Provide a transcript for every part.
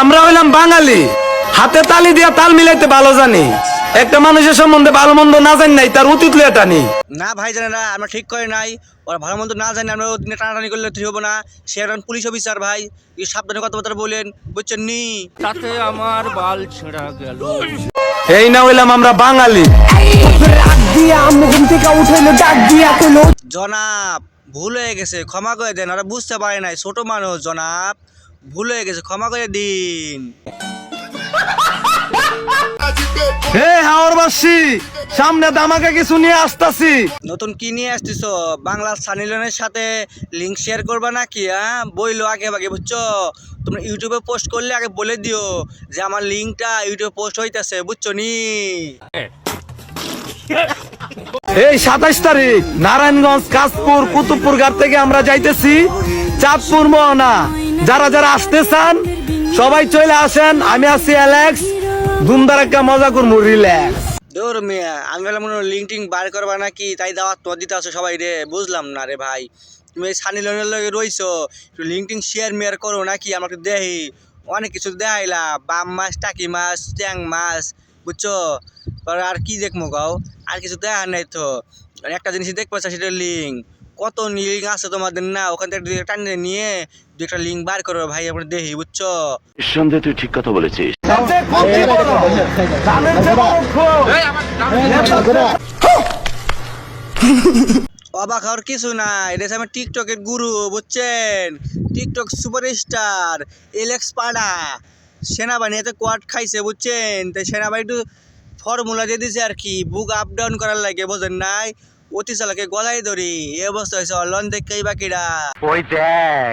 আমরা হইলাম বাঙালি। হাতে তালি দিয়া তাল মিলাইতে ভালো জানি। একটা মানুষের সম্বন্ধে ভালো মন্দ না জানি নাই তার অতীত লইয়া টানি। না ভাই জানে না আমরা ঠিক করে নাই। ওরা ভালো মন্দ না জানি আমরা ওদিনে টানাটানি করলে ঠিক হব না। সে একজন পুলিশ অফিসার ভাই এই সাবধানে কথাবার্তা বলেন বুঝছেন নি? তাতে আমার বাল ছেঁড়া গেল। এই না হইলাম আমরা বাঙালি। জনাব ভুল হয়ে গেছে ক্ষমা করে দেন ওরা বুঝতে পারে নাই। ছোট মানুষ জনাব। ভুল হয়ে গেছে ক্ষমা করে দিন। হে হাওরবাসী সামনে দামাকে কিছু নিয়ে আসতাছি। নতুন কি নিয়ে আসতেছ বাংলা সানিলনের সাথে লিঙ্ক শেয়ার করবা নাকি হ্যাঁ বইলো আগে ভাগে বুঝছ? তোমরা ইউটিউবে পোস্ট করলে আগে বলে দিও যে আমার লিঙ্কটা ইউটিউবে পোস্ট হইতাছে বুঝছ নি? এই সাতাইশ তারিখ নারায়ণগঞ্জ কাশপুর কুতুবপুর ঘাট থেকে আমরা যাইতেছি চাঁদপুর মোহনা। যারা যারা আসতে চান, সবাই চলে আসেন। আমি আছি অ্যালেক্স ধুমধার একটা মজা করব রিল্যাক্স দৌর মিয়া, আমি বললাম মনে লিঙ্ক টিঙ্ক বার করবা নাকি? তাই দাওয়াত তো দিতে আসো সবাই রে, বুঝলাম না রে ভাই। তুমি সানি লোনের লগে রইছো, একটু লিঙ্ক টিঙ্ক শেয়ার মেয়ার করো নাকি? আমাকে দেহি অনেক কিছু দেখাইলা, বাম মাছ, টাকি মাছ ট্যাং মাছ, বুঝছ? আর কি দেখব গাও আর কিছু দেখা নাই তো। একটা জিনিস পাচ্ছ সেটা লিঙ্ক কত লিঙ্ক আছে তোমাদের? না ওখান থেকে দুই একটা নিয়ে দুই একটা লিঙ্ক বার করো ভাই আমরা দেখি বুঝছ? নিঃসন্দেহে তুই ঠিক কথা বলেছিস। অবাক হওয়ার কিছু নাই এটা আমার টিকটকের গুরু বুঝছেন? টিকটক সুপারস্টার এলেক্স পাড়া সেনাবাহিনীতে কোয়াট খাইছে বুঝছেন? তাই সেনাবাহিনী একটু ফর্মুলা দিয়ে দিছে আর কি বুক আপ ডাউন করার লাগে বোঝেন নাই? অতি চালাকে গলায় ধরি। এ অবস্থা হয়েছে অলন দেখেই বাকিরা। ওই দেখ।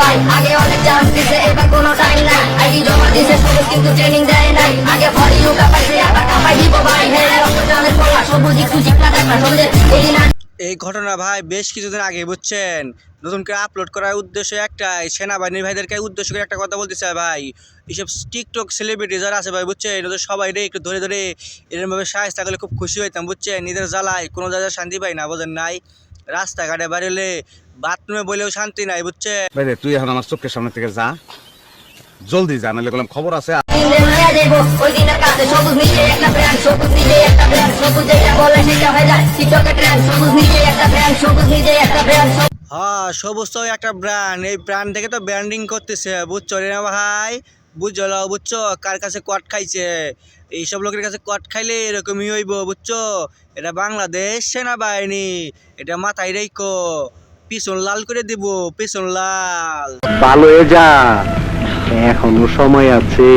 ভাই? আগে অনেক চান্স দিছে এবার কোনো টাইম নাই। আইডি জমা দিছে সবুজ কিন্তু ট্রেনিং দেয় নাই। আগে ফর ইউ কাপাইছে আবার কাপাই দিব ভাই। হে রক্তচাঁদের পোলা সবুজ একটু চিকনা দেখা সবুজের এদিন এই ঘটনা ভাই বেশ কিছুদিন আগে বুঝছেন? নতুন করে আপলোড করার উদ্দেশ্য একটাই সেনাবাহিনীর ভাইদেরকে উদ্দেশ্য করে একটা কথা বলতে চাই ভাই। এইসব টিকটক সেলিব্রিটি যারা আছে ভাই বুঝছেন? এদের সবাই রে একটু ধরে ধরে এরকমভাবে সাহায্য থাকলে খুব খুশি হইতাম বুঝছেন? নিজের জ্বালায় কোনো জায়গায় শান্তি পাই না বোঝেন নাই? রাস্তাঘাটে বাড়িলে বাথরুমে বলেও শান্তি নাই বুঝছেন? বাইরে তুই এখন আমার চোখের সামনে থেকে যা। জলদি যা নাহলে বললাম খবর আছে বলে সেটা হয়ে যায় টিকটকের ট্রেন্ড সবুজ একটা ব্র্যান্ড সবুজ নিচে একটা ব্র্যান্ড হ্যাঁ সবুজ তো একটা ব্র্যান্ড এই ব্র্যান্ড থেকে তো ব্র্যান্ডিং করতেছে বুঝছ রে না ভাই? বুঝছ বুঝছ? কার কাছে কট খাইছে? এইসব লোকের কাছে কট খাইলে এরকমই হইব বুঝছ? এটা বাংলাদেশ সেনাবাহিনী এটা মাথায় রেখো। পিছন লাল করে দিব পিছন লাল। ভালো হয়ে যা এখনও সময় আছে।